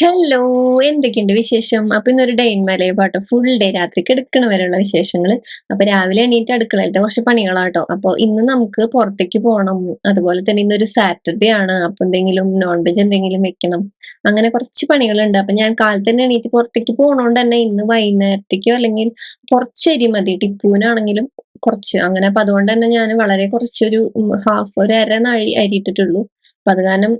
Hello എന്തൊക്കെയുണ്ട് വിശേഷം? അപ്പൊ ഇന്നൊരു ഡേ ഇൻ പാട്ടോ. ഫുൾ ഡേ രാത്രി കിടക്കണ വരെയുള്ള വിശേഷങ്ങൾ അപ്പൊ രാവിലെ എണീറ്റ് അടുക്കളയിലത്തെ കുറച്ച് പണികളാട്ടോ. അപ്പൊ ഇന്ന് നമുക്ക് പുറത്തേക്ക് പോകണം അതുപോലെ തന്നെ ഇന്നൊരു സാറ്റർഡേ ആണ്. അപ്പൊ എന്തെങ്കിലും നോൺ വെജ് എന്തെങ്കിലും വെക്കണം. അങ്ങനെ കുറച്ച് പണികളുണ്ട്. അപ്പൊ ഞാൻ കാലത്ത് തന്നെ എണീറ്റ് പുറത്തേക്ക് പോകണോണ്ട് തന്നെ ഇന്ന് വൈകുന്നേരത്തേക്കോ അല്ലെങ്കിൽ കുറച്ച് അരി മതി. ടിപ്പൂനാണെങ്കിലും കുറച്ച്. അങ്ങനെ അപ്പൊ അതുകൊണ്ട് തന്നെ ഞാൻ വളരെ കുറച്ചൊരു ഹാഫ് ഒരു അര നാഴി അരി ഇട്ടിട്ടുള്ളൂ. അപ്പൊ അത് കാരണം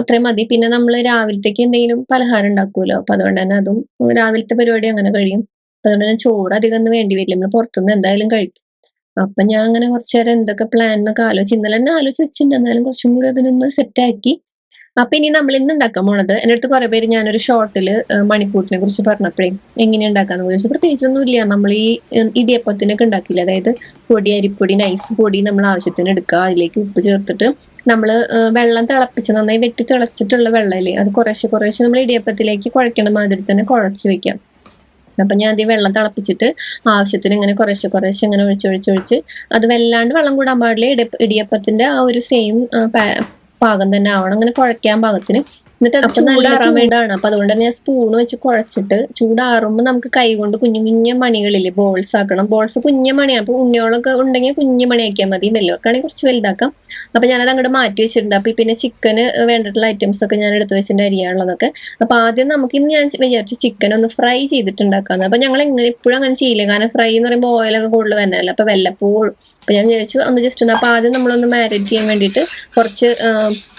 അത്രയും മതി. പിന്നെ നമ്മൾ രാവിലത്തേക്ക് എന്തെങ്കിലും പലഹാരം ഉണ്ടാക്കുമല്ലോ അപ്പൊ അതുകൊണ്ട് തന്നെ അതും രാവിലത്തെ പരിപാടി അങ്ങനെ കഴിയും. അതുകൊണ്ട് തന്നെ ചോറ് അധികം ഒന്നും വേണ്ടി വരില്ല. നമ്മൾ പുറത്തുനിന്ന് എന്തായാലും കഴിക്കും. അപ്പൊ ഞാൻ അങ്ങനെ കുറച്ചു നേരം എന്തൊക്കെ പ്ലാൻ എന്നൊക്കെ ആലോചിച്ച് ഇന്നലെ തന്നെ ആലോചിച്ച് വെച്ചിട്ടുണ്ട്. എന്നാലും കുറച്ചും കൂടി അതിനൊന്ന് സെറ്റ് ആക്കി അപ്പൊ ഇനി നമ്മൾ ഇന്ന് ഉണ്ടാക്കാൻ പോണത് എന്റെ അടുത്ത് കുറെ പേര് ഞാനൊരു ഷോർട്ടിൽ മണിക്കൂട്ടിനെ കുറിച്ച് പറഞ്ഞപ്പോഴേ എങ്ങനെ ഉണ്ടാക്കാന്ന് ചോദിച്ചു. പ്രത്യേകിച്ചൊന്നും ഇല്ല. നമ്മൾ ഈ ഇടിയപ്പത്തിനൊക്കെ ഉണ്ടാക്കില്ല? അതായത് പൊടി അരിപ്പൊടി നൈസ് പൊടി നമ്മൾ ആവശ്യത്തിന് എടുക്കുക. അതിലേക്ക് ഉപ്പ് ചേർത്തിട്ട് നമ്മൾ വെള്ളം തിളപ്പിച്ച് നന്നായി വെട്ടി തിളച്ചിട്ടുള്ള വെള്ളമില്ലേ അത് കുറേശ്ശെ കുറേശ്ശെ നമ്മൾ ഇടിയപ്പത്തിലേക്ക് കുഴക്കണ മാതിരി തന്നെ കുഴച്ച് വെക്കാം. അപ്പൊ ഞാൻ ആദ്യം വെള്ളം തിളപ്പിച്ചിട്ട് ആവശ്യത്തിന് ഇങ്ങനെ കുറേശ്ശെ കുറേശ്ശെ ഇങ്ങനെ ഒഴിച്ചൊഴിച്ചൊഴിച്ച് അത് വല്ലാണ്ട് വെള്ളം കൂടാൻ പാടില്ല. ഇടിയപ്പ ഇടിയപ്പത്തിന്റെ ആ ഒരു സെയിം പാകം തന്നെ ആവണം. അങ്ങനെ കുഴയ്ക്കാൻ പാകത്തിന് എന്നിട്ട് അത് ചൂടാറാൻ വേണ്ടിയാണ്. അപ്പൊ അതുകൊണ്ട് തന്നെ ഞാൻ സ്പൂൺ വെച്ച് കുഴച്ചിട്ട് ചൂടാറുമ്പോൾ നമുക്ക് കൈ കൊണ്ട് കുഞ്ഞു കുഞ്ഞു മണികളില്ലേ ബോൾസ് ആക്കണം. ബോൾസ് കുഞ്ഞു മണിയാണ്. അപ്പൊ ഉണ്ണിയോളൊക്കെ ഉണ്ടെങ്കിൽ കുഞ്ഞു മണിയാക്കിയാൽ മതി വലിയവർക്കാണെങ്കിൽ കുറച്ച് വലുതാക്കാം. അപ്പൊ ഞാനത് അങ്ങോട്ട് മാറ്റി വെച്ചിട്ടുണ്ട്. അപ്പൊ പിന്നെ ചിക്കന് വേണ്ടിയിട്ടുള്ള ഐറ്റംസ് ഒക്കെ ഞാൻ എടുത്ത് വെച്ചിട്ടുണ്ട് അരിയാനുള്ളതൊക്കെ. അപ്പൊ ആദ്യം നമുക്ക് ഇന്ന് ഞാൻ വിചാരിച്ചു ചിക്കൻ ഒന്ന് ഫ്രൈ ചെയ്തിട്ടുണ്ടാക്കാന്ന്. അപ്പൊ ഞങ്ങൾ എങ്ങനെ ഇപ്പോഴും അങ്ങനെ ചെയ്യില്ല. കാരണം ഫ്രൈ എന്ന് പറയുമ്പോൾ ഓയിലൊക്കെ കൂടുതൽ വന്നല്ലോ അപ്പൊ വല്ലപ്പോഴും. അപ്പൊ ഞാൻ വിചാരിച്ചു ഒന്ന് ജസ്റ്റ് ഒന്ന്. അപ്പൊ ആദ്യം നമ്മളൊന്ന് മാരിനേറ്റ് ചെയ്യാൻ വേണ്ടിയിട്ട് കുറച്ച്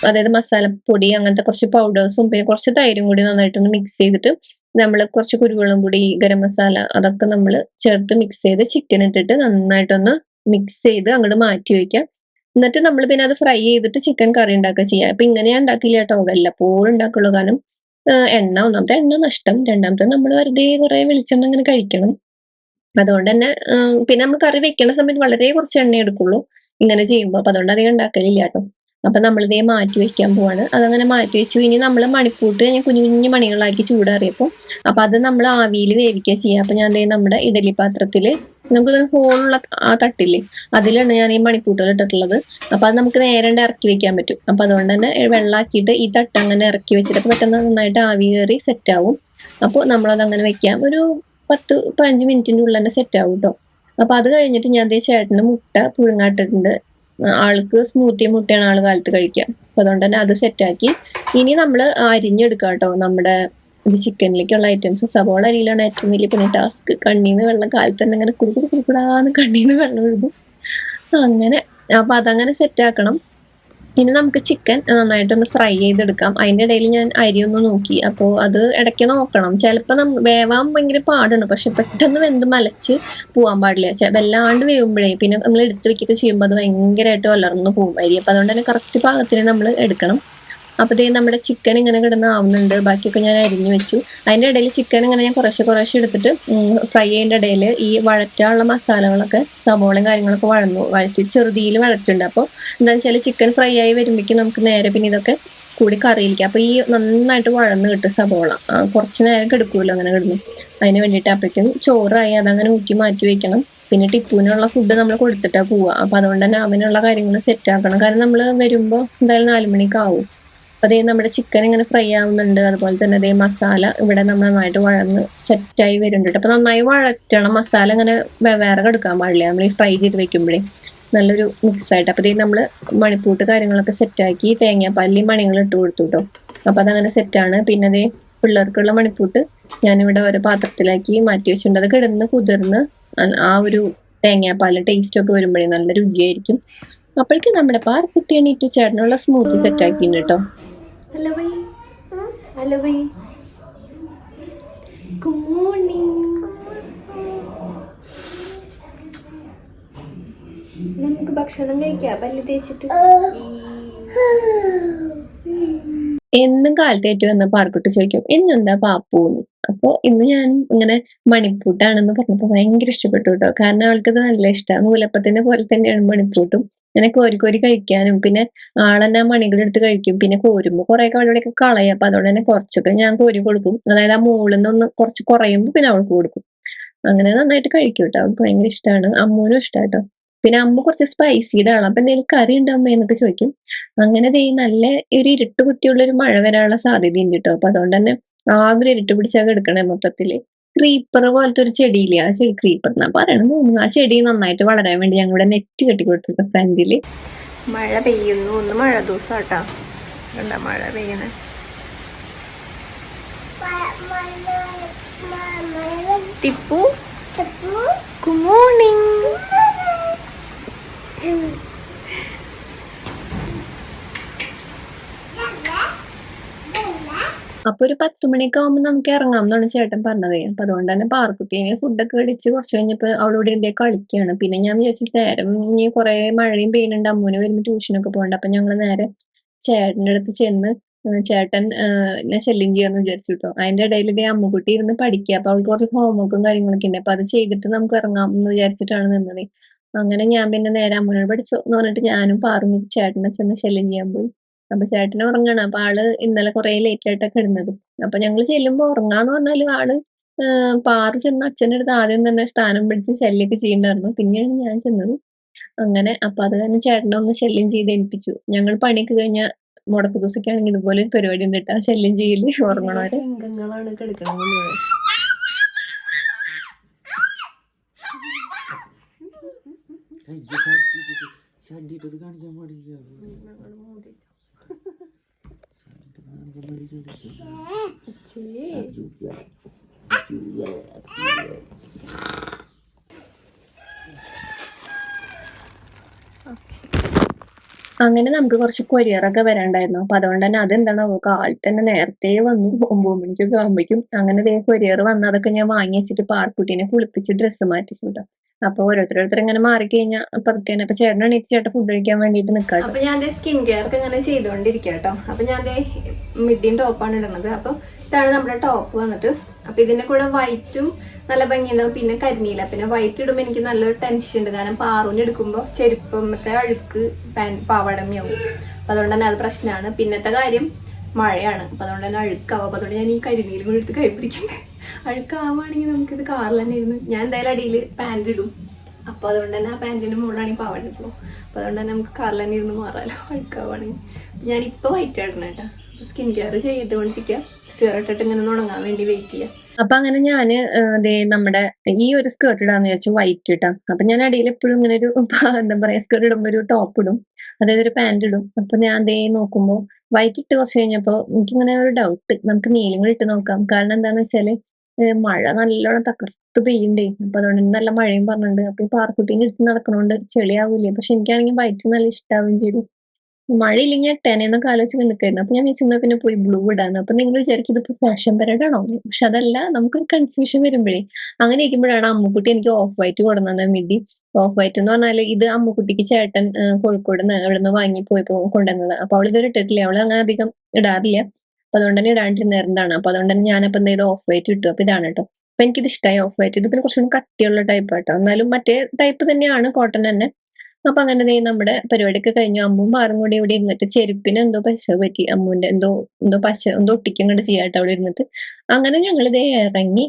അതായത് മസാലപ്പൊടി അങ്ങനത്തെ കുറച്ച് പൗഡേഴ്സും പിന്നെ കുറച്ച് തൈരും കൂടി നന്നായിട്ടൊന്ന് മിക്സ് ചെയ്തിട്ട് നമ്മൾ കുറച്ച് കുരുവെള്ളം കൂടി ഗരം മസാല അതൊക്കെ നമ്മൾ ചേർത്ത് മിക്സ് ചെയ്ത് ചിക്കൻ ഇട്ടിട്ട് നന്നായിട്ടൊന്ന് മിക്സ് ചെയ്ത് അങ്ങോട്ട് മാറ്റി വെക്കാം. എന്നിട്ട് നമ്മൾ പിന്നെ അത് ഫ്രൈ ചെയ്തിട്ട് ചിക്കൻ കറി ഉണ്ടാക്കുക ചെയ്യാം. അപ്പൊ ഇങ്ങനെ ഞാൻ ഉണ്ടാക്കില്ല കേട്ടോ. വല്ലപ്പോഴും ഉണ്ടാക്കുള്ളൂ. കാരണം എണ്ണ ഒന്നാമത്തെ എണ്ണ നഷ്ടം. രണ്ടാമത്തെ നമ്മൾ വെറുതെ കുറെ വെളിച്ചെണ്ണ അങ്ങനെ കഴിക്കണം. അതുകൊണ്ട് തന്നെ പിന്നെ നമ്മൾ കറി വെക്കുന്ന സമയത്ത് വളരെ കുറച്ച് എണ്ണ എടുക്കുള്ളൂ. ഇങ്ങനെ ചെയ്യുമ്പോൾ അപ്പൊ അതുകൊണ്ട് അധികം ഉണ്ടാക്കലില്ല കേട്ടോ. അപ്പൊ നമ്മളിതേ മാറ്റി വെക്കാൻ പോവാണ്. അതങ്ങനെ മാറ്റി വെച്ചു. ഇനി നമ്മൾ മണിക്കൂട്ട് ഞാൻ കുഞ്ഞു കുഞ്ഞു മണികളാക്കി ചൂടാറിയപ്പോൾ അപ്പൊ അത് നമ്മൾ ആവിയിൽ വേവിക്കുക ചെയ്യുക അപ്പൊ ഞാൻ ദേ നമ്മുടെ ഇഡലി പാത്രത്തിൽ നമുക്ക് ഹോളുള്ള ആ തട്ടില്ലേ അതിലാണ് ഞാൻ ഈ മണിപ്പൂട്ടുകൾ ഇട്ടിട്ടുള്ളത്. അപ്പൊ അത് നമുക്ക് നേരെ ഇറക്കി വെക്കാൻ പറ്റും. അപ്പൊ അതുകൊണ്ട് തന്നെ വെള്ളമാക്കിയിട്ട് ഈ തട്ട് അങ്ങനെ ഇറക്കി വെച്ചിട്ട് അപ്പോൾ പെട്ടെന്ന് നന്നായിട്ട് ആവി കയറി സെറ്റ് ആവും അപ്പോൾ നമ്മളത് അങ്ങനെ വെക്കാം. ഒരു പത്ത് പതിനഞ്ച് മിനിറ്റിന്റെ ഉള്ളിൽ തന്നെ സെറ്റ് ആവും കേട്ടോ അപ്പൊ അത് കഴിഞ്ഞിട്ട് ഞാൻ ദേ ചേട്ടന് മുട്ട പുഴുങ്ങാട്ടിട്ടുണ്ട് ആൾക്ക് സ്മൂത്തി മുട്ടയാണ് ആൾ കാലത്ത് കഴിക്കുക. അപ്പൊ അതുകൊണ്ട് തന്നെ അത് സെറ്റാക്കി ഇനി നമ്മൾ അരിഞ്ഞെടുക്കുക കേട്ടോ. നമ്മുടെ ചിക്കനിലേക്കുള്ള ഐറ്റംസ് സവോള അരിയിലാണ് ഏറ്റവും വലിയ പിന്നെ ടാസ്ക് കണ്ണീന്ന് വെള്ളം കാലത്ത് തന്നെ ഇങ്ങനെ കുടുക്കുടു കുടുക്കുടാന്ന് കണ്ണീന്ന് വെള്ളം ഒഴുകും അങ്ങനെ. അപ്പൊ അതങ്ങനെ സെറ്റ് ആക്കണം. ഇനി നമുക്ക് ചിക്കൻ നന്നായിട്ടൊന്ന് ഫ്രൈ ചെയ്തെടുക്കാം. അതിന്റെ ഇടയിൽ ഞാൻ അരി ഒന്ന് നോക്കി. അപ്പോൾ അത് ഇടയ്ക്ക് നോക്കണം. ചിലപ്പോൾ നമ്മൾ വേവാൻ ഭയങ്കര പാടാണ്. പക്ഷെ പെട്ടെന്ന് വെന്ത് മലച്ച് പോകാൻ പാടില്ല. വല്ലാണ്ട് വേവുമ്പോഴേ പിന്നെ നമ്മൾ എടുത്ത് വെക്കൊക്കെ ചെയ്യുമ്പോൾ അത് ഭയങ്കരമായിട്ട് വളർന്നു പോകും അരി. അപ്പോൾ അതുകൊണ്ട് തന്നെ കറക്റ്റ് പാകത്തിന് നമ്മൾ എടുക്കണം. അപ്പോൾ ഇതേ നമ്മുടെ ചിക്കൻ ഇങ്ങനെ കിടന്ന് ആവുന്നുണ്ട്. ബാക്കിയൊക്കെ ഞാൻ അരിഞ്ഞു വെച്ചു. അതിന്റെ ഇടയിൽ ചിക്കൻ ഇങ്ങനെ ഞാൻ കുറേശ്ശെ കുറേശ്ശെ എടുത്തിട്ട് ഫ്രൈ ചെയ്യേണ്ട ഇടയിൽ ഈ വഴറ്റാനുള്ള മസാലകളൊക്കെ സവോളയും കാര്യങ്ങളൊക്കെ വഴന്നു. വഴറ്റി ചെറുതിയിൽ വഴറ്റുണ്ട് അപ്പോൾ എന്താണെന്ന് വെച്ചാൽ ചിക്കൻ ഫ്രൈ ആയി വരുമ്പോഴേക്കും നമുക്ക് നേരെ പിന്നെ ഇതൊക്കെ കൂടി കറിയിലേക്ക്. അപ്പോൾ ഈ നന്നായിട്ട് വഴന്ന് കിട്ടും സവോള. കുറച്ച് നേരം കിടക്കുമല്ലോ അങ്ങനെ കിടന്നു. അതിന് വേണ്ടിയിട്ട് അപ്പോഴേക്കും ചോറായി അതങ്ങനെ ഊറ്റി മാറ്റി വെക്കണം. പിന്നെ ടിപ്പുവിനുള്ള ഫുഡ് നമ്മൾ കൊടുത്തിട്ടാണ് പോവുക. അപ്പോൾ അതുകൊണ്ട് തന്നെ അവനുള്ള കാര്യങ്ങൾ സെറ്റ് ആക്കണം. കാരണം നമ്മൾ വരുമ്പോൾ എന്തായാലും നാല് മണിക്ക് ആവും. അപ്പൊ അതേ നമ്മുടെ ചിക്കൻ ഇങ്ങനെ ഫ്രൈ ആവുന്നുണ്ട്. അതുപോലെ തന്നെ അതേ മസാല ഇവിടെ നമ്മൾ നന്നായിട്ട് വഴന്ന് സെറ്റായി വരുന്നുണ്ട് അപ്പൊ നന്നായി വഴറ്റണം. മസാല ഇങ്ങനെ വേറെ എടുക്കാൻ പാടില്ല. നമ്മൾ ഈ ഫ്രൈ ചെയ്ത് വെക്കുമ്പോഴേ നല്ലൊരു മിക്സ് ആയിട്ട്. അപ്പൊ ഇതേ നമ്മൾ മണിപ്പൂട്ട് കാര്യങ്ങളൊക്കെ സെറ്റാക്കി തേങ്ങാപ്പാലിൽ മണികൾ ഇട്ട് കൊടുത്തു കേട്ടോ. അപ്പൊ അതങ്ങനെ സെറ്റാണ് പിന്നെ അതേ പിള്ളേർക്കുള്ള മണിപ്പൂട്ട് ഞാനിവിടെ ഒരു പാത്രത്തിലാക്കി മാറ്റി വെച്ചിട്ടുണ്ട്. അത് കിടന്ന് കുതിർന്ന് ആ- ഒരു തേങ്ങാപ്പാൽ ടേസ്റ്റ് ഒക്കെ വരുമ്പോഴേ നല്ല രുചിയായിരിക്കും. അപ്പോഴേക്കും നമ്മുടെ പാർക്കുട്ടി എണീറ്റ് ചേട്ടനുള്ള സ്മൂത്തി സെറ്റ് ആക്കിയിട്ടുണ്ട് കേട്ടോ. ഹലോ ബൈ മോർണിംഗ് നമുക്ക് ഭക്ഷണം കഴിക്കാം. പല്ല് തേച്ചിട്ട്. എന്നും കാലത്തേറ്റ് വന്ന പാർക്കുട്ടി ചോദിക്കും ഇന്നെന്താ പാപ്പൂന്ന്? അപ്പൊ ഇന്ന് ഞാൻ ഇങ്ങനെ മണിപ്പൂട്ടാണെന്ന് പറഞ്ഞപ്പോ ഭയങ്കര ഇഷ്ടപ്പെട്ടു കേട്ടോ. കാരണം അവൾക്കത് നല്ല ഇഷ്ടമാണ് നൂലപ്പത്തിന്റെ പോലെ തന്നെയാണ് മണിപ്പൂട്ടും. ഇങ്ങനെ കോരി കോരി കഴിക്കാനും പിന്നെ ആളെന്നെ മണികളെടുത്ത് കഴിക്കും. പിന്നെ കോരുമ്പോ കുറെ അവിടെയൊക്കെ കളയും. അപ്പൊ അതുകൊണ്ട് തന്നെ കുറച്ചൊക്കെ ഞാൻ കോരി കൊടുക്കും. അതായത് ആ മുകളിൽ നിന്ന് കുറച്ച് കുറയുമ്പോൾ പിന്നെ അവൾക്ക് കൊടുക്കും. അങ്ങനെ നന്നായിട്ട് കഴിക്കും കേട്ടോ അവൾക്ക് ഭയങ്കര ഇഷ്ടമാണ് അമ്മൂനും ഇഷ്ടമാണ് കേട്ടോ പിന്നെ അമ്മ കുറച്ച് സ്പൈസിയുടെ ആളാണ് അപ്പൊ എന്തെങ്കിലും കറി ഉണ്ടോ അമ്മ എന്നൊക്കെ ചോദിക്കും. അങ്ങനെ ദേ നല്ല ഒരു ഇരുട്ട് കുത്തിയുള്ള ഒരു മഴ വരാനുള്ള സാധ്യതയുണ്ട് കേട്ടോ അപ്പൊ അതുകൊണ്ട് തന്നെ ആകെ ഇരുട്ട് പിടിച്ചാൽ എടുക്കണേ മൊത്തത്തിൽ. ക്രീപ്പർ പോലത്തെ ഒരു ചെടിയില്ലേ? ആ ചെടി ക്രീപ്പർ എന്നാ പറയണെന്ന് തോന്നുന്നു. ആ ചെടി നന്നായിട്ട് വളരാൻ വേണ്ടി ഞങ്ങൾ ഇവിടെ നെറ്റ് കെട്ടി കൊടുത്തിട്ട് ഫ്രണ്ടിൽ മഴ പെയ്യുന്നു. ഒന്ന് മഴ ദിവസം കേട്ടാ എന്താ മഴ പെയ്യണേ? ടിപ്പു? ഗുഡ് മോർണിംഗ് അപ്പൊ ഒരു പത്ത് മണിയൊക്കെ ആകുമ്പോൾ നമുക്ക് ഇറങ്ങാം എന്നാണ് ചേട്ടൻ പറഞ്ഞത്. അപ്പൊ അതുകൊണ്ട് തന്നെ പാർക്കുട്ടീനെ ഫുഡൊക്കെ കഴിച്ച് കുറച്ച് കഴിഞ്ഞപ്പോ അവളോട് എന്തേ കളിക്കുകയാണ്. പിന്നെ ഞാൻ വിചാരിച്ചു നേരം ഇനി കുറെ മഴയും പെയ്യുന്നുണ്ട്. അമ്മൂന് വരുമ്പോ ട്യൂഷനൊക്കെ പോകണ്ട. അപ്പൊ ഞങ്ങൾ നേരെ ചേട്ടന്റെ അടുത്ത് ചെന്ന് ചേട്ടൻ എന്നെ ശല്യം ചെയ്യാന്ന് വിചാരിച്ചു കേട്ടോ അതിന്റെ ഇടയിൽ ഇതേ അമ്മുക്കുട്ടി ഇരുന്ന് പഠിക്കുക. അപ്പൊ അവൾക്ക് കുറച്ച് ഹോംവർക്കും കാര്യങ്ങളൊക്കെ ഉണ്ട്. അപ്പൊ അത് ചെയ്തിട്ട് നമുക്ക് ഇറങ്ങാം എന്ന് വിചാരിച്ചിട്ടാണ് നിന്നത്. അങ്ങനെ ഞാൻ പിന്നെ നേരെ അമ്മൂനോട് പഠിച്ചു എന്ന് പറഞ്ഞിട്ട് ഞാനും പാറും ചേട്ടനെ ചെന്ന് ശല്യം ചെയ്യാൻ പോയി. അപ്പൊ ചേട്ടൻ ഉറങ്ങാണ്. അപ്പൊ ആൾ ഇന്നലെ കുറെ ലേറ്റ് ആയിട്ടൊക്കെ ഇടുന്നത് അപ്പൊ ഞങ്ങൾ ചെല്ലുമ്പോ ഉറങ്ങാന്ന് പറഞ്ഞാലും ആൾ പാറു ചെന്ന് അച്ഛന്റെ അടുത്ത് ആദ്യം തന്നെ സ്ഥാനം പിടിച്ച് ശല്യൊക്കെ ചെയ്യണ്ടായിരുന്നു. പിന്നെയാണ് ഞാൻ ചെന്നത്. അങ്ങനെ അപ്പൊ അത് തന്നെ ചേട്ടനെ ഒന്ന് ശല്യം ചെയ്ത് ഏൽപ്പിച്ചു. ഞങ്ങൾ പണിയൊക്കെ കഴിഞ്ഞ മുടക്ക് ദിവസൊക്കെ ആണെങ്കിൽ ഇതുപോലെ ഒരു പരിപാടി ഉണ്ട് കേട്ടോ ശല്യം ചെയ്യൽ ഉറങ്ങണവരെ. കാണിക്കാൻ പാടില്ല. അങ്ങനെ നമുക്ക് കുറച്ച് കൊരിയറൊക്കെ വരാണ്ടായിരുന്നു. അപ്പൊ അതുകൊണ്ട് തന്നെ അതെന്താണ് കാലിൽ തന്നെ നേരത്തെ വന്നു. ഒമ്പത് മണിക്കൊക്കെ ആകുമ്പോഴേക്കും അങ്ങനെ കൊരിയർ വന്ന് അതൊക്കെ ഞാൻ വാങ്ങി വെച്ചിട്ട് പാർക്കുട്ടീനെ കുളിപ്പിച്ച് ഡ്രസ്സ് മാറ്റിച്ചു കേട്ടോ അപ്പൊ ഓരോരുത്തരോരുത്തർ ഇങ്ങനെ മാറിക്കഴിഞ്ഞാൽ പതുക്കെ അപ്പൊ ചേട്ടൻ എണീറ്റ് ചേട്ടൻ ഫുഡ് കഴിക്കാൻ വേണ്ടിട്ട് നിക്കാട്ടോ. അപ്പൊ ഞാൻ സ്കിൻ കെയർ ഒക്കെ ഇങ്ങനെ ചെയ്തോണ്ടിരിക്കാം കേട്ടോ അപ്പൊ ഞാൻ മിഡിയും ടോപ്പാണ് ഇടുന്നത് അപ്പൊ ഇതാണ് നമ്മുടെ ടോപ്പ് വന്നിട്ട്. അപ്പൊ ഇതിന്റെ കൂടെ വൈറ്റും നല്ല ഭംഗിയുണ്ടാവും. പിന്നെ കരിനീല. പിന്നെ വൈറ്റ് ഇടുമ്പോൾ എനിക്ക് നല്ലൊരു ടെൻഷൻ ഉണ്ട്. കാരണം പാറൂന് എടുക്കുമ്പോൾ ചെരുപ്പമത്തെ അഴുക്ക് പാൻ അപ്പൊ അതുകൊണ്ട് തന്നെ അത് പ്രശ്നമാണ് പിന്നത്തെ കാര്യം മഴയാണ്. അപ്പൊ അതുകൊണ്ട് തന്നെ അഴുക്കാവും. അപ്പൊ അതുകൊണ്ട് ഞാൻ ഈ കരിനീലും കൂടി എടുത്ത് കൈ പിടിക്കുന്നത് അഴുക്കാവുകയാണെങ്കിൽ നമുക്കിത് കാറിൽ തന്നെ ഇരുന്ന് ഞാൻ എന്തായാലും അടിയിൽ പാന്റ് ഇടും. അപ്പൊ അതുകൊണ്ട് തന്നെ ആ പാന്റിന്റെ മുകളിലാണ് ഈ പാവാട ഇപ്പോൾ അപ്പൊ അതുകൊണ്ട് തന്നെ നമുക്ക് കാറിൽ തന്നെ ഇരുന്ന് മാറാമല്ലോ അഴുക്കാവുകയാണെങ്കിൽ ഇപ്പൊ വൈറ്റ് ഇടണം കേട്ടോ. സ്കിൻ കെയർ ചെയ്തുകൊണ്ടിരിക്കുക കൊണ്ടിരിക്കാം ഇട്ടിട്ട് ഇങ്ങനെ ഉണങ്ങാൻ വേണ്ടി വെയിറ്റ് ചെയ്യാം. അപ്പൊ അങ്ങനെ ഞാൻ ദേ നമ്മുടെ ഈ ഒരു സ്കേർട്ട് ഇടാന്ന് വിചാരിച്ചു വൈറ്റ് ഇട്ടാ. അപ്പൊ ഞാൻ അടിയിൽ എപ്പോഴും ഇങ്ങനെ ഒരു എന്താ പറയാ സ്കേർട്ട് ഇടുമ്പോ ഒരു ടോപ്പ് ഇടും. അതായത് ഒരു പാന്റ് ഇടും. അപ്പൊ ഞാൻ ദേ നോക്കുമ്പോ വൈറ്റ് ഇട്ട് കുറച്ച് കഴിഞ്ഞപ്പോ എനിക്കിങ്ങനെ ഒരു ഡൗട്ട് നമുക്ക് നീലും കൂടി ഇട്ട് നോക്കാം. കാരണം എന്താന്ന് വെച്ചാൽ മഴ നല്ലോണം തകർത്ത് പെയ്യണ്ടേ. അപ്പൊ അതുകൊണ്ട് നല്ല മഴയും പറഞ്ഞിട്ടുണ്ട്. അപ്പൊ ഈ പാർക്കുട്ടീനെ എടുത്ത് നടക്കണോണ്ട് ചെളിയാവൂലേ പക്ഷെ എനിക്കാണെങ്കിൽ വൈറ്റ് നല്ല ഇഷ്ടാവുകയും ചെയ്തു. മഴയില്ലെങ്കിൽ എന്നൊക്കെ ആലോചിച്ച് കണ്ടിട്ടായിരുന്നു അപ്പൊ ഞാൻ വിളിച്ചിരുന്ന പിന്നെ പോയി ബ്ലൂ ഇടാന്ന്. അപ്പൊ നിങ്ങൾ വിചാരിക്കും ഇതിപ്പോ ഫാഷൻ പരേഡ് ആണോ? പക്ഷെ അതല്ല നമുക്കൊരു കൺഫ്യൂഷൻ വരുമ്പോഴേ അങ്ങനെ ഇരിക്കുമ്പോഴാണ് അമ്മുക്കുട്ടി എനിക്ക് ഓഫ് വൈറ്റ് കൊടുന്നത് മിഡി ഓഫ് വൈറ്റ് എന്ന് പറഞ്ഞാൽ ഇത് അമ്മുക്കുട്ടിക്ക് ചേട്ടൻ കോഴിക്കോട് നിന്ന് അവിടെ നിന്ന് വാങ്ങി പോയി കൊണ്ടുവന്നത്. അപ്പൊ അവൾ ഇതുവരെ ഇട്ടിട്ടില്ല. അവൾ അങ്ങനെ അധികം ഇടാറില്ല. അപ്പൊ അതുകൊണ്ട് തന്നെ ഇടാണ്ടിരുന്നായിരുന്നതാണ് അപ്പൊ അതുകൊണ്ട് തന്നെ ഞാനപ്പോ എന്ത് ചെയ്തു? ഓഫ് വൈറ്റ് ഇട്ടു. അപ്പൊ ഇതാണ് കേട്ടോ അപ്പൊ എനിക്കിത് ഇഷ്ടമായി ഓഫ് വൈറ്റ് ഇത് പിന്നെ കുറച്ചുകൂടി കട്ടിയുള്ള ടൈപ്പ് ആട്ടോ എന്നാലും മറ്റേ ടൈപ്പ് തന്നെയാണ് കോട്ടൺ തന്നെ. അപ്പൊ അങ്ങനെ ദേ നമ്മുടെ പരിപാടിയൊക്കെ കഴിഞ്ഞു. അമ്മും പാറും കൂടി ഇവിടെ ഇരുന്നിട്ട് ചെരുപ്പിന് എന്തോ പശ പറ്റി. അമ്മുവിന്റെ എന്തോ എന്തോ പശ എന്തോ ഒട്ടിക്കും കണ്ട് ചെയ്യാട്ടോ അവിടെ ഇരുന്നിട്ട്. അങ്ങനെ ഞങ്ങൾ ഇതേ ഇറങ്ങി.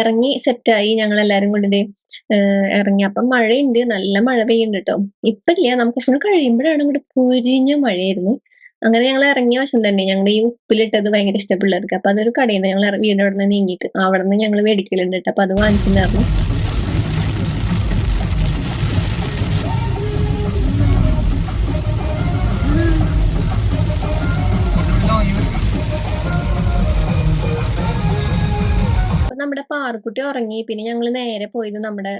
ഇറങ്ങി സെറ്റായി ഞങ്ങൾ എല്ലാരും കൊണ്ട് ഇതേ ഇറങ്ങി. അപ്പം മഴയുണ്ട്. നല്ല മഴ പെയ്യുന്നുണ്ട് കേട്ടോ ഇപ്പൊ ഇല്ല. നമുക്ക് കുറച്ചുകൂടി കഴിയുമ്പോഴാണ് ഇവിടെ പൊരിഞ്ഞ മഴയായിരുന്നു. അങ്ങനെ ഞങ്ങൾ ഇറങ്ങിയ വശം തന്നെ. ഞങ്ങളുടെ ഈ ഉപ്പിലിട്ടത് ഭയങ്കര ഇഷ്ടപ്പെട്ടവർക്ക് അപ്പൊ അതൊരു കടയിൽ നിന്ന് ഞങ്ങൾ വീടിന്റെ അവിടെ നിന്ന് നീങ്ങിയിട്ട് അവിടെ നിന്ന് ഞങ്ങൾ മേടിക്കലുണ്ട് കേട്ടോ അപ്പൊ അത് വാങ്ങിച്ചിട്ടുണ്ടായിരുന്നു നമ്മുടെ പാറക്കുട്ടി ഉറങ്ങി. പിന്നെ ഞങ്ങൾ നേരെ പോയത് നമ്മുടെ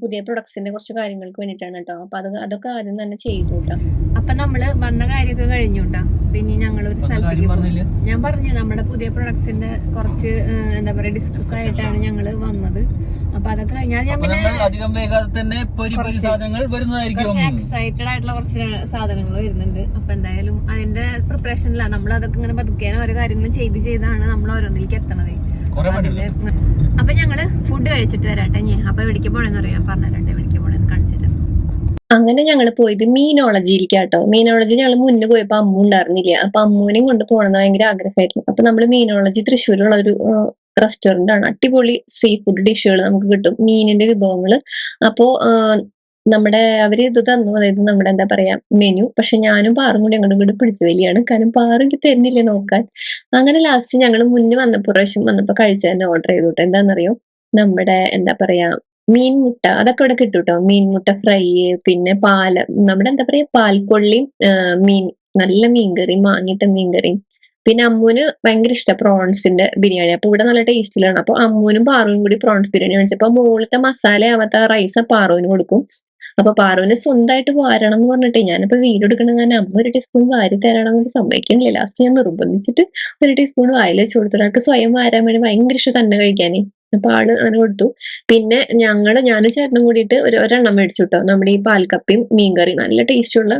പുതിയ പ്രൊഡക്ട്സിന്റെ കുറച്ച് കാര്യങ്ങൾക്ക് വേണ്ടിയിട്ടാണ് കേട്ടോ അപ്പൊ അത് അതൊക്കെ ആദ്യം തന്നെ ചെയ്തു കേട്ടോ അപ്പൊ നമ്മൾ വന്ന കാര്യമൊക്കെ കഴിഞ്ഞുണ്ടാ പിന്നെ ഞങ്ങൾ ഒരു സ്ഥലത്തേക്ക് ഞാൻ പറഞ്ഞു നമ്മുടെ പുതിയ പ്രൊഡക്ട്സിന്റെ കുറച്ച് എന്താ പറയാ ഡിസ്കസ് ആയിട്ടാണ് ഞങ്ങൾ വന്നത്. അപ്പൊ അതൊക്കെ കഴിഞ്ഞാൽ ഞാൻ പിന്നെ അധികം തന്നെ സാധനങ്ങൾ വരുന്നതായിരിക്കും. എക്സൈറ്റഡ് ആയിട്ടുള്ള കുറച്ച് സാധനങ്ങൾ വരുന്നുണ്ട്. അപ്പൊ എന്തായാലും അതിന്റെ പ്രിപ്പറേഷനിലാണ് നമ്മൾ അതൊക്കെ ഇങ്ങനെ പതുക്കേനെ ഓരോ കാര്യങ്ങളും ചെയ്ത് ചെയ്താണ് നമ്മൾ ഓരോന്നിലേക്ക് എത്തണത്. അപ്പൊ ഞങ്ങൾ ഫുഡ് കഴിച്ചിട്ട് വരാട്ടെ ഇനി. അപ്പൊ എവിടേക്ക് പോണെന്ന് പറയാൻ പറഞ്ഞുതരട്ടെ കാണിച്ചിട്ട് അങ്ങനെ ഞങ്ങൾ പോയത് മീനോളജിയിലേക്കാട്ടോ. മീനോളജി ഞങ്ങൾ മുന്നേ പോയപ്പോ അമ്മ ഉണ്ടായിരുന്നില്ല? അപ്പൊ അമ്മൂനെയും കൊണ്ട് പോകണമെന്ന് ഭയങ്കര ആഗ്രഹമായിരുന്നു. അപ്പൊ നമ്മൾ മീനോളജി തൃശ്ശൂരുള്ള ഒരു റെസ്റ്റോറന്റ് ആണ് അടിപൊളി സീ ഫുഡ് ഡിഷുകൾ നമുക്ക് കിട്ടും. മീനിന്റെ വിഭവങ്ങൾ അപ്പോ നമ്മുടെ അവർ ഇത് തന്നു. അതായത് നമ്മുടെ എന്താ പറയാ മെനു. പക്ഷെ ഞാനും പാറും കൂടി അങ്ങോട്ടും ഇങ്ങോട്ട് പിടിച്ചു വലിയാണ്. കാരണം പാറും എനിക്ക് തരുന്നില്ലേ നോക്കാൻ? അങ്ങനെ ലാസ്റ്റ് ഞങ്ങൾ മുന്നേ വന്നപ്പോ പ്രാവശ്യം വന്നപ്പോ കഴിച്ചു തന്നെ ഓർഡർ ചെയ്തു കേട്ടോ. എന്താണെന്നറിയോ? നമ്മുടെ എന്താ പറയാ മീൻ മുട്ട അതൊക്കെ ഇവിടെ കിട്ടും കേട്ടോ മീൻ മുട്ട ഫ്രൈ പിന്നെ പാല നമ്മുടെ എന്താ പറയാ പാൽക്കൊള്ളി മീൻ നല്ല മീൻകറി മാങ്ങിട്ട മീൻകറിയും പിന്നെ അമ്മുവിന് ഭയങ്കര ഇഷ്ടം പ്രോൺസിന്റെ ബിരിയാണി. അപ്പൊ ഇവിടെ നല്ല ടേസ്റ്റിലാണ്. അപ്പൊ അമ്മൂനും പാറുവിനും കൂടി പ്രോൺസ് ബിരിയാണി മേടിച്ചപ്പോ മുകളിലത്തെ മസാല ആവാത്ത റൈസ് പാറുവിന് കൊടുക്കും. അപ്പൊ പാറുവിന് സ്വന്തമായിട്ട് വാരണം എന്ന് പറഞ്ഞിട്ട് ഞാനിപ്പോ വീട് എടുക്കണം ഞാൻ അമ്മ ഒരു ടീസ്പൂൺ വാരി തരണം എന്ന് സമ്മതിക്കുന്നില്ല. ലാസ്റ്റ് ഞാൻ നിർബന്ധിച്ചിട്ട് ഒരു ടീസ്പൂൺ വായിൽ വെച്ച് കൊടുത്തു. ഒരാൾക്ക് സ്വയം വാരാൻ വേണ്ടി ഭയങ്കര ഇഷ്ടം തന്നെ കഴിക്കാനേ. അപ്പൊ ആൾ അങ്ങനെ കൊടുത്തു. പിന്നെ ഞങ്ങൾ ഞാനും ചേട്ടനും കൂടിയിട്ട് ഒരു ഒരെണ്ണം മേടിച്ചു കേട്ടോ നമ്മുടെ ഈ പാൽക്കപ്പയും മീൻകറിയും. നല്ല ടേസ്റ്റുള്ള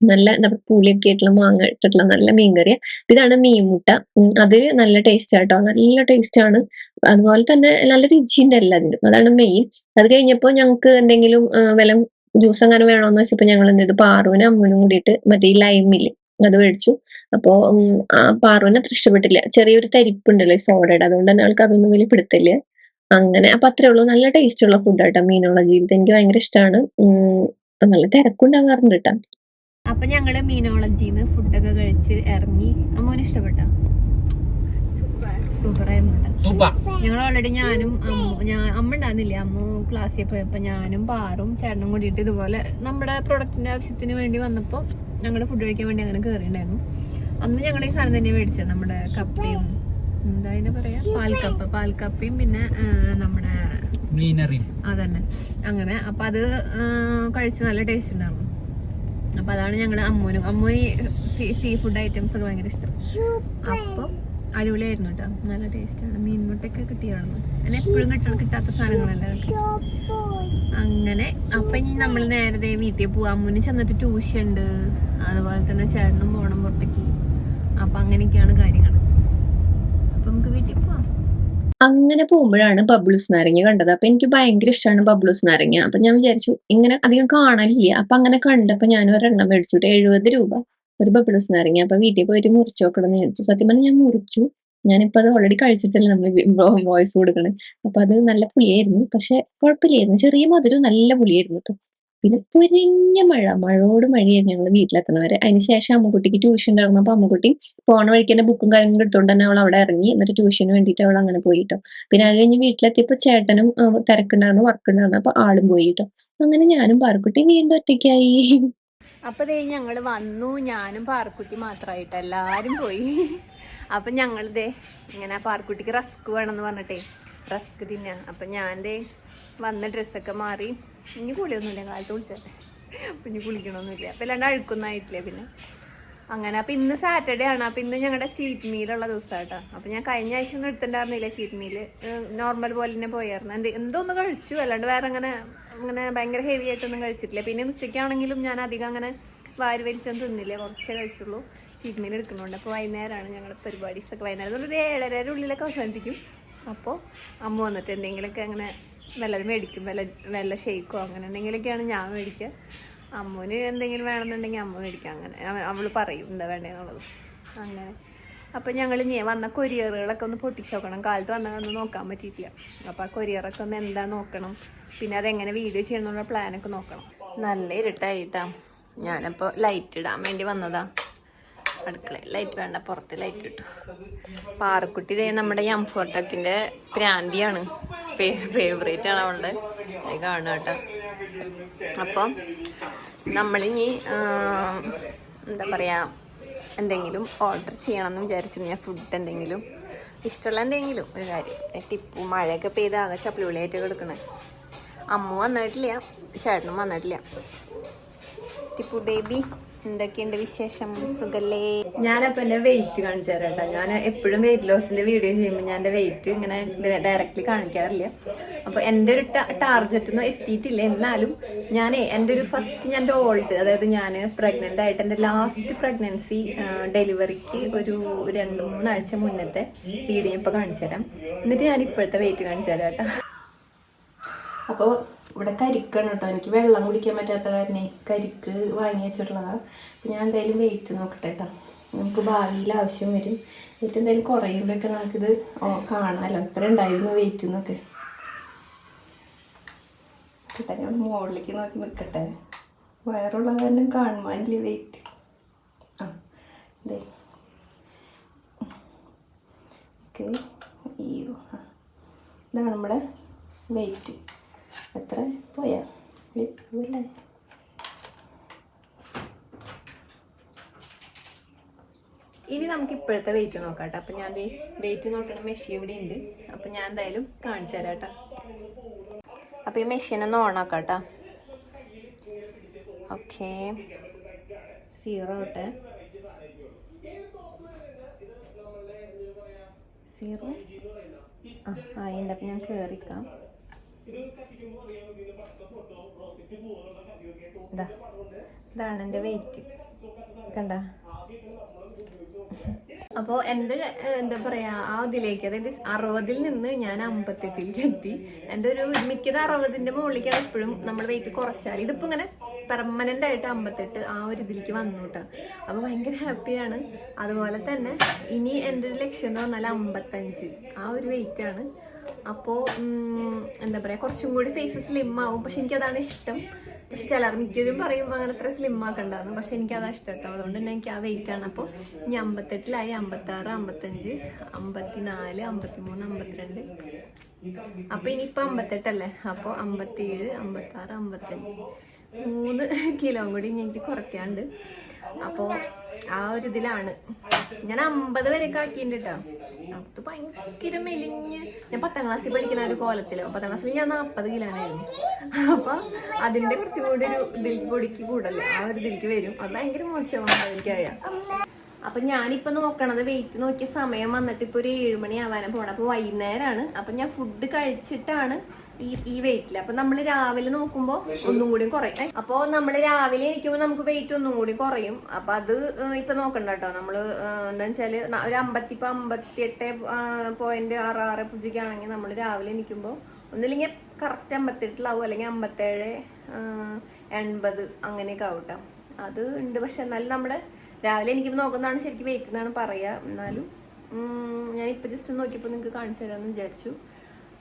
നല്ല എന്താ പറയുക പുളിയൊക്കെ ആയിട്ടുള്ള മാങ്ങ ഇട്ടിട്ടുള്ള നല്ല മീൻകറി ഇതാണ് മീൻമുട്ട. അത് നല്ല ടേസ്റ്റ് ആട്ടോ നല്ല ടേസ്റ്റ് ആണ്. അതുപോലെ തന്നെ നല്ല രുചിയുണ്ട് എല്ലാത്തിനും. അതാണ് മെയിൻ അത് കഴിഞ്ഞപ്പോൾ ഞങ്ങൾക്ക് എന്തെങ്കിലും വില ജ്യൂസ് അങ്ങനെ വേണമെന്ന് വെച്ചപ്പോൾ ഞങ്ങൾ എന്ത് പാറുവിനും അമ്മൂനും കൂടിയിട്ട് മറ്റേ ഈ ലൈമിൽ അത് മേടിച്ചു. അപ്പോ പാർവനെ അത്ര ഇഷ്ടപ്പെട്ടില്ല. ചെറിയൊരു തരിപ്പുണ്ടല്ലോ ഈ സോഡയുടെ. അതുകൊണ്ട് തന്നെ ആൾക്ക് അതൊന്നും വലിയ പിടുത്തില്ല അങ്ങനെ അപ്പൊ അത്രേ ഉള്ളൂ. നല്ല ടേസ്റ്റ് ഉള്ള ഫുഡ് ആട്ടോ മീനുള്ള ജീവിതം എനിക്ക് ഭയങ്കര ഇഷ്ടമാണ് നല്ല തിരക്കുണ്ടാവാറുണ്ട് കേട്ടോ. അപ്പൊ ഞങ്ങൾ മീനോളജിന്ന് ഫുഡൊക്കെ കഴിച്ച് ഇറങ്ങി. അമ്മോന് ഇഷ്ടപ്പെട്ട? ഞങ്ങൾ ഓൾറെഡി ഞാനും അമ്മ ഞാൻ അമ്മ ഉണ്ടായിരുന്നില്ല? അമ്മ ക്ലാസ്സിൽ പോയപ്പോ ഞാനും പാറും ചേട്ടനും കൂടിയിട്ട് ഇതുപോലെ നമ്മുടെ പ്രൊഡക്റ്റിന്റെ ആവശ്യത്തിന് വേണ്ടി വന്നപ്പോ ഞങ്ങൾ ഫുഡ് കഴിക്കാൻ വേണ്ടി അങ്ങനെ കയറിയിട്ടുണ്ടായിരുന്നു അന്ന് ഞങ്ങൾ ഈ സാധനം തന്നെ മേടിച്ചത് നമ്മുടെ കപ്പയും എന്താ അതിനെ പറയാ? പാൽക്കപ്പ പാൽക്കപ്പയും പിന്നെ നമ്മുടെ മീനറി അതന്നെ. അങ്ങനെ അപ്പൊ അത് കഴിച്ചു കഴിച്ച് നല്ല ടേസ്റ്റ് ഉണ്ടായിരുന്നു. അപ്പൊ അതാണ് ഞങ്ങൾ അമ്മൂനും അമ്മു ഈ സീ ഫുഡ് ഐറ്റംസ് ഒക്കെ ഭയങ്കര ഇഷ്ടം. അപ്പൊ അടിപൊളിയായിരുന്നു കേട്ടോ നല്ല ടേസ്റ്റ് ആണ്. മീൻ മുട്ടയൊക്കെ കിട്ടിയാണെന്ന് അങ്ങനെ എപ്പോഴും കിട്ടണം കിട്ടാത്ത സാധനങ്ങളല്ല അങ്ങനെ. അപ്പൊ ഇനി നമ്മൾ നേരത്തെ വീട്ടിൽ പോവാം. അമ്മുന് ചെന്നിട്ട് ട്യൂഷൻ ഉണ്ട്. അതുപോലെ തന്നെ ചേട്ടനും പോണം പുറത്തേക്ക്. അപ്പൊ അങ്ങനെയൊക്കെയാണ് കാര്യങ്ങൾ. അപ്പൊ നമുക്ക് വീട്ടിൽ പോവാം. അങ്ങനെ പോകുമ്പോഴാണ് ബബ്ലൂസ് നാരങ്ങ കണ്ടത്. അപ്പൊ എനിക്ക് ഭയങ്കര ഇഷ്ടമാണ് ബബ്ലൂസ് നാരങ്ങ. അപ്പൊ ഞാൻ വിചാരിച്ചു ഇങ്ങനെ അധികം കാണലില്ല. അപ്പൊ അങ്ങനെ കണ്ടപ്പോ ഞാൻ ഒരെണ്ണം മേടിച്ചു എഴുപത് രൂപ. ഒരു ബബിൾസ് നാരങ്ങ അപ്പൊ വീട്ടിൽ പോയിട്ട് മുറിച്ചു നോക്കണം എന്ന് സത്യം പറഞ്ഞാൽ ഞാൻ മുറിച്ചു. ഞാനിപ്പോ അത് ഓൾറെഡി കഴിച്ചിട്ടല്ലേ നമ്മൾ വോയിസ് കൊടുക്കണേ. അപ്പൊ അത് നല്ല പുളിയായിരുന്നു. പക്ഷെ കുഴപ്പമില്ലായിരുന്നു. ചെറിയ മധുരം നല്ല പുളിയായിരുന്നു കേട്ടോ പിന്നെ പൊരിഞ്ഞ മഴ. മഴയോട് മഴയായിരുന്നു ഞങ്ങൾ വീട്ടിലെത്തണവരെ അതിനുശേഷം അമ്മക്കുട്ടിക്ക് ട്യൂഷൻ ഉണ്ടായിരുന്നു അപ്പൊ അമ്മക്കുട്ടി പോണ വഴിക്ക് തന്നെ ബുക്കും കാര്യങ്ങളും എടുത്തോണ്ട് തന്നെ അവൾ അവിടെ ഇറങ്ങി. എന്നിട്ട് ട്യൂഷന് വേണ്ടിയിട്ട് അവൾ അങ്ങനെ പോയിട്ടോ പിന്നെ അത് കഴിഞ്ഞ് വീട്ടിലെത്തിയപ്പോ ചേട്ടനും തിരക്കുണ്ടായിരുന്നു വർക്ക് ഉണ്ടായിരുന്നു. അപ്പൊ ആളും പോയിട്ടോ അങ്ങനെ ഞാനും പാറക്കുട്ടി വീണ്ടും ഒറ്റയ്ക്കായി. അപ്പൊ ദേ ഞങ്ങൾ വന്നു ഞാനും പാർക്കുട്ടി മാത്രമായിട്ട് എല്ലാരും പോയി. അപ്പൊ ദേ ഇങ്ങനെ പാർക്കുട്ടിക്ക് റസ്ക് വേണമെന്ന് പറഞ്ഞിട്ടേ റസ്ക് തിന്ന. അപ്പൊ ഞാൻ ദേ വന്ന ഡ്രസ്സൊക്കെ മാറി. ഇനി കുളിയൊന്നുമില്ല കാലത്ത് കുളിച്ചല്ലേ അപ്പൊ ഇനി കുളിക്കണമൊന്നുമില്ല അപ്പൊ അല്ലാണ്ട് അഴുക്കൊന്നും ആയിട്ടില്ലേ പിന്നെ. അങ്ങനെ അപ്പൊ ഇന്ന് സാറ്റർഡേ ആണ്. അപ്പൊ ഇന്ന് ഞങ്ങളുടെ ചീറ്റ് മീലുള്ള ദിവസമാട്ടോ അപ്പൊ ഞാൻ കഴിഞ്ഞ ആഴ്ച ഒന്നും എടുത്തിട്ടുണ്ടായിരുന്നില്ല ചീറ്റ് മീൽ നോർമൽ പോലെ തന്നെ പോയായിരുന്നു. എന്ത് എന്തോ ഒന്ന് കഴിച്ചു. അല്ലാണ്ട് വേറെ അങ്ങനെ അങ്ങനെ ഭയങ്കര ഹെവി ആയിട്ടൊന്നും കഴിച്ചിട്ടില്ല. പിന്നെ ഉച്ചയ്ക്കാണെങ്കിലും ഞാൻ അധികം അങ്ങനെ വാരി വലിച്ചൊന്നും തിന്നില്ല. കുറച്ചേ കഴിച്ചുള്ളൂ. ചീറ്റ് മീൻ എടുക്കുന്നുണ്ട്. അപ്പോൾ വൈകുന്നേരമാണ് ഞങ്ങളുടെ പരിപാടീസൊക്കെ. വൈകുന്നേരം ഒരു ഏഴര ഉള്ളിലൊക്കെ അവസാനിപ്പിക്കും. അപ്പോൾ അമ്മ വന്നിട്ട് എന്തെങ്കിലുമൊക്കെ അങ്ങനെ വല്ലതും മേടിക്കും. വല്ല വല്ല ഷെയ്ക്കോ അങ്ങനെ എന്തെങ്കിലുമൊക്കെയാണ് ഞാൻ മേടിക്കുക. അമ്മുവിന് എന്തെങ്കിലും വേണമെന്നുണ്ടെങ്കിൽ അമ്മ മേടിക്കാം. അങ്ങനെ അവൾ പറയും എന്താ വേണ്ടതെന്നുള്ളത് അങ്ങനെ. അപ്പോൾ ഞങ്ങൾ ഇനി വന്ന കൊരിയറുകളൊക്കെ ഒന്ന് പൊട്ടിച്ച് നോക്കണം കാലത്ത് വന്നാൽ ഒന്ന് നോക്കാൻ പറ്റിയിട്ടില്ല. അപ്പോൾ ആ കൊരിയറൊക്കെ ഒന്ന് എന്താ നോക്കണം. പിന്നെ അതെങ്ങനെ വീഡിയോ ചെയ്യണമെന്നുള്ള പ്ലാനൊക്കെ നോക്കണം. നല്ല ഇരുട്ടായിട്ടാ. ഞാനപ്പോൾ ലൈറ്റ് ഇടാൻ വേണ്ടി വന്നതാ. അടുക്കളയിൽ ലൈറ്റ് വേണ്ട പുറത്ത് ലൈറ്റ് ഇട്ടു. പാറക്കുട്ടി ഇതേ നമ്മുടെ എംഫോർട്ടക്കിന്റെ പ്രാന്തിയാണ്. ഫേവറേറ്റ് ആണ് അവളുടെ. കാണുക കേട്ടോ. അപ്പം നമ്മളിനി എന്താ പറയുക എന്തെങ്കിലും ഓർഡർ ചെയ്യണം എന്ന് ഞാൻ ഫുഡ് എന്തെങ്കിലും ഇഷ്ടമുള്ള എന്തെങ്കിലും ഒരു കാര്യം. ടിപ്പു മഴയൊക്കെ പെയ്ത് ആകെ ചപ്പിളിയായിട്ട് കിടക്കണേ. അമ്മ വന്നിട്ടില്ല. ചേട്ടനും വന്നിട്ടില്ല. ടിപ്പു ബേബി എന്തൊക്കെയുണ്ട് വിശേഷം? സുഖല്ലേ? ഞാനപ്പോ എന്റെ വെയിറ്റ് കാണിച്ചു തരാം കേട്ടോ. ഞാൻ എപ്പോഴും വെയിറ്റ് ലോസിന്റെ വീഡിയോ ചെയ്യുമ്പോൾ ഞാൻ എന്റെ വെയിറ്റ് ഇങ്ങനെ ഡയറക്റ്റ്ലി കാണിക്കാറില്ല. അപ്പൊ എന്റെ ഒരു ടാർഗറ്റ് ഒന്നും എത്തിയിട്ടില്ല. എന്നാലും ഞാൻ എന്റെ ഒരു ഫസ്റ്റ് ഞാൻ ഓൾഡ് അതായത് ഞാൻ പ്രഗ്നന്റ് ആയിട്ട് എന്റെ ലാസ്റ്റ് പ്രഗ്നൻസി ഡെലിവറിക്ക് ഒരു രണ്ട് മൂന്നാഴ്ച മുന്നത്തെ വീഡിയോ ഇപ്പൊ കാണിച്ചു തരാം. എന്നിട്ട് ഞാൻ ഇപ്പോഴത്തെ വെയിറ്റ് കാണിച്ചു തരാം കേട്ടോ. അപ്പോൾ ഇവിടെ കരിക്കാണ് കേട്ടോ. എനിക്ക് വെള്ളം കുടിക്കാൻ പറ്റാത്ത കാരണേ കരിക്ക് വാങ്ങി വെച്ചിട്ടുള്ളതാണ് അപ്പോൾ ഞാൻ എന്തായാലും വെയിറ്റ് നോക്കട്ടെ കേട്ടോ. നമുക്ക് ഭാവിയിൽ ആവശ്യം വരും. വെയിറ്റ് എന്തായാലും കുറയുമ്പോഴൊക്കെ നമുക്കിത് കാണാമല്ലോ ഇത്ര ഉണ്ടായിരുന്നു വെയിറ്റ് എന്നൊക്കെ. കേട്ടെ ഞാൻ മുകളിലേക്ക് നോക്കി നിൽക്കട്ടെ വയറുള്ള കാരണം കാണുവാനില്ല വെയിറ്റ് ആ അതെ ഓക്കെ ഈ ഇതാണ് നമ്മുടെ വെയിറ്റ് എത്ര? പോയാ? ഇല്ലേ ഇനി നമുക്ക് ഇപ്പോഴത്തെ വെയിറ്റ് നോക്കാം കേട്ടോ അപ്പം ഞാൻ വെയിറ്റ് നോക്കണ മെഷീൻ ഇവിടെ ഉണ്ട്. അപ്പം ഞാൻ എന്തായാലും കാണിച്ചു തരാം കേട്ടോ. അപ്പോൾ ഈ മെഷീൻ ഒന്ന് ഓണാക്കാം കേട്ടോ ഓക്കെ സീറോ ഇട്ടെ. സീറോ ആ ആയിണ്ട്. അപ്പം ഞാൻ കയറിക്കാം ഇതാ ഇതാണ് എന്റെ വെയിറ്റ് കണ്ട? അപ്പോൾ എന്റെ എന്താ പറയാ ആ ഇതിലേക്ക് അതായത് അറുപതിൽ നിന്ന് ഞാൻ അമ്പത്തെട്ടിലേക്ക് എത്തി. എന്റെ ഒരു മിക്കത് അറുപതിന്റെ മുകളിലേക്കാണ് എപ്പോഴും നമ്മൾ വെയിറ്റ് കുറച്ചാൽ ഇതിപ്പോ ഇങ്ങനെ പെർമനന്റ് ആയിട്ട് അമ്പത്തെട്ട് ആ ഒരു ഇതിലേക്ക് വന്നു കേട്ടോ അപ്പൊ ഭയങ്കര ഹാപ്പിയാണ് അതുപോലെ തന്നെ ഇനി എന്റെ ഒരു ലക്ഷ്യം എന്ന് പറഞ്ഞാൽ അമ്പത്തഞ്ച്. ആ ഒരു വെയിറ്റ് ആണ്. അപ്പോൾ എന്താ പറയാ കുറച്ചും കൂടി ഫേസ് സ്ലിം ആവും. പക്ഷെ എനിക്കതാണ് ഇഷ്ടം. പക്ഷെ ചിലർ മിക്കവരും പറയും അങ്ങനെ അത്ര സ്ലിം ആക്കണ്ടെന്ന്. പക്ഷെ എനിക്ക് അതാ ഇഷ്ടം കേട്ടോ. അതുകൊണ്ട് തന്നെ എനിക്ക് ആ വെയിറ്റ് ആണ്. അപ്പോൾ ഇനി അമ്പത്തെട്ടിലായി. അമ്പത്താറ് അമ്പത്തഞ്ച് അമ്പത്തിനാല് അമ്പത്തിമൂന്ന് അമ്പത്തിരണ്ട്. അപ്പൊ ഇനിയിപ്പോൾ അമ്പത്തെട്ടല്ലേ? അപ്പോൾ അമ്പത്തിയേഴ് അമ്പത്താറ് അമ്പത്തഞ്ച്. മൂന്ന് കിലോ കൂടി ഇനി എനിക്ക് കുറയ്ക്കാണ്ട് അപ്പോൾ ആ ഒരു ഇതിലാണ്. ഞാൻ അമ്പത് വരെയൊക്കെ ആക്കിയിട്ടുണ്ട് കേട്ടോ അത് ഭയങ്കര മെലിഞ്ഞ്. ഞാൻ പത്താം ക്ലാസ്സിൽ പഠിക്കുന്ന ഒരു കോലത്തിൽ. പത്താം ക്ലാസ്സിൽ ഞാൻ നാൽപ്പത് കിലോനായിരുന്നു അപ്പൊ അതിന്റെ കുറച്ചും കൂടി ഒരു ഇതിലേക്ക് പൊടിക്ക് കൂടല്ലേ ആ ഒരു ഇതിലേക്ക് വരും. അത് ഭയങ്കര മോശമാണ് എനിക്കായ അപ്പൊ ഞാനിപ്പോ നോക്കണത് വെയിറ്റ് നോക്കിയ സമയം വന്നിട്ട് ഇപ്പൊ ഒരു ഏഴുമണി ആവാനും പോണം അപ്പൊ വൈകുന്നേരമാണ് അപ്പൊ ഞാൻ ഫുഡ് കഴിച്ചിട്ടാണ് ഈ ഈ വെയിറ്റിൽ അപ്പൊ നമ്മൾ രാവിലെ നോക്കുമ്പോ ഒന്നും കൂടി കുറയും. അപ്പൊ നമ്മൾ രാവിലെ എണീക്കുമ്പോ നമുക്ക് വെയിറ്റ് ഒന്നും കൂടി കുറയും. അപ്പൊ അത് ഇപ്പൊ നോക്കണ്ട കേട്ടോ നമ്മൾ എന്താ വെച്ചാൽ ഒരു അമ്പത്തി ഇപ്പൊ അമ്പത്തിയെട്ട് പോയിന്റ് ആറ് ആറ് പൂജ്യക്കാണെങ്കിൽ നമ്മൾ രാവിലെ എണീക്കുമ്പോ ഒന്നില്ലെങ്കിൽ കറക്റ്റ് അമ്പത്തെട്ടിലാവും. അല്ലെങ്കിൽ അമ്പത്തേഴ് എൺപത് അങ്ങനെയൊക്കെ ആവും കേട്ടോ അത് ഉണ്ട് പക്ഷെ എന്നാലും നമ്മുടെ രാവിലെ എനിക്ക് നോക്കുന്നതാണ് ശരിക്കും വെയിറ്റ് എന്നാണ് പറയാ. എന്നാലും ഞാൻ ഇപ്പൊ ജസ്റ്റ് നോക്കിയപ്പോൾ നിങ്ങൾക്ക് കാണിച്ചു തരാമെന്ന് വിചാരിച്ചു.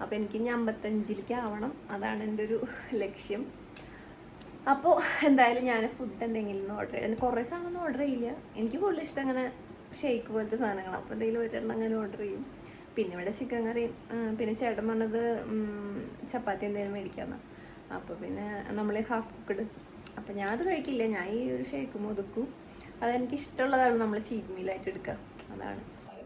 അപ്പൊ എനിക്ക് ഇനി അമ്പത്തഞ്ചിലേക്ക് ആവണം. അതാണ് എന്റെ ഒരു ലക്ഷ്യം. അപ്പോൾ എന്തായാലും ഞാൻ ഫുഡ് എന്തെങ്കിലും ഓർഡർ ചെയ്യാം. കുറേ സാധനമൊന്നും ഓർഡർ ചെയ്യില്ല. എനിക്ക് കൂടുതൽ ഇഷ്ടം അങ്ങനെ ഷേക്ക് പോലത്തെ സാധനങ്ങൾ അപ്പോൾ എന്തെങ്കിലും ഒരെണ്ണം അങ്ങനെ ഓർഡർ ചെയ്യും. പിന്നെ ഇവിടെ ചിക്കൻ കറിയും പിന്നെ ചേട്ടൻ പറഞ്ഞത് ചപ്പാത്തി എന്തെങ്കിലും മേടിക്കാമെന്ന് അപ്പോൾ പിന്നെ നമ്മൾ ഹാഫ് കുക്കഡ് അപ്പോൾ ഞാൻ അത് കഴിക്കില്ല. ഞാൻ ഈ ഒരു ഷെയ്ക്കും ഒതുക്കും. അതെനിക്ക് ഇഷ്ടമുള്ളതാണ് നമ്മൾ ചീറ്റ് മീലായിട്ട് എടുക്കുക അതാണ്.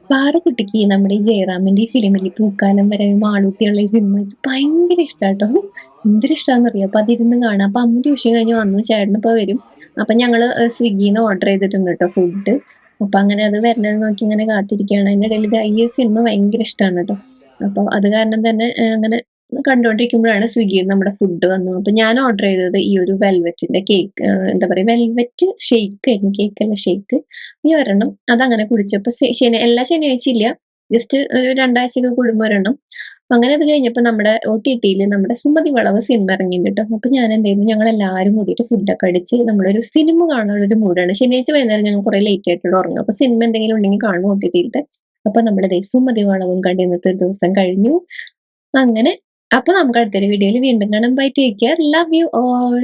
പാറക്കുട്ടിക്ക് നമ്മുടെ ജയറാമിന്റെ ഈ ഫിലിമിൽ പൂക്കാലം വരെ മാളൂട്ടിയുള്ള ഈ സിനിമ ഭയങ്കര ഇഷ്ടാട്ടോ. എന്തൊരു ഇഷ്ടമാണെന്ന് അറിയാം അപ്പൊ അതിരുന്ന് കാണാം. അപ്പൊ അമ്മ ട്യൂഷൻ കഴിഞ്ഞ് വന്നു. ചേട്ടൻ ഇപ്പൊ വരും. അപ്പൊ ഞങ്ങൾ സ്വിഗ്ഗിന്ന് ഓർഡർ ചെയ്തിട്ടുണ്ട് കേട്ടോ ഫുഡ് അപ്പൊ അങ്ങനെ അത് വരുന്നത് നോക്കി ഇങ്ങനെ കാത്തിരിക്കുകയാണ്. അതിന്റെ ഇടയിൽ ഇത് ഈ സിനിമ ഭയങ്കര ഇഷ്ടമാണ് കേട്ടോ അപ്പൊ അത് കാരണം തന്നെ അങ്ങനെ കണ്ടുകൊണ്ടിരിക്കുമ്പോഴാണ് സ്വിഗ്ഗിയിൽ നമ്മുടെ ഫുഡ് വന്നു. അപ്പൊ ഞാൻ ഓർഡർ ചെയ്തത് ഈ ഒരു വെൽവെറ്റിന്റെ കേക്ക് എന്താ പറയാ വെൽവെറ്റ് ഷേക്ക് ആയിരുന്നു കേക്ക് അല്ല ഷേക്ക് ഈ ഒരെണ്ണം അതങ്ങനെ കുടിച്ചപ്പോ ശ- ശനി എല്ലാ ശനിയാഴ്ച ഇല്ല. ജസ്റ്റ് ഒരു രണ്ടാഴ്ചയൊക്കെ കൂടുമ്പോൾ ഒരെണ്ണം. അങ്ങനെ അത് കഴിഞ്ഞപ്പോൾ നമ്മുടെ ഒ ടി ടിയിൽ നമ്മുടെ സുമതി വളവ് സിനിമ ഇറങ്ങിയിട്ടുണ്ട് അപ്പൊ ഞാൻ എന്ത് ചെയ്യുന്നു ഞങ്ങൾ എല്ലാവരും കൂടിയിട്ട് ഫുഡൊക്കെ അടിച്ച് നമ്മളൊരു സിനിമ കാണാനുള്ള ഒരു മൂഡാണ്. ശനിയാഴ്ച വൈകുന്നേരം ഞങ്ങൾ കുറെ ലേറ്റ് ആയിട്ടുള്ള ഉറങ്ങും. അപ്പൊ സിനിമ എന്തെങ്കിലും ഉണ്ടെങ്കിൽ കാണും ഒ ടി ടിയിലത്തെ അപ്പൊ നമ്മുടെ സുമതി വളവും കണ്ടിരുന്നത്തെ ദിവസം കഴിഞ്ഞു. അങ്ങനെ അപ്പൊ നമുക്ക് അടുത്തൊരു വീഡിയോയിൽ വീണ്ടും കാണാൻ bye take care love you all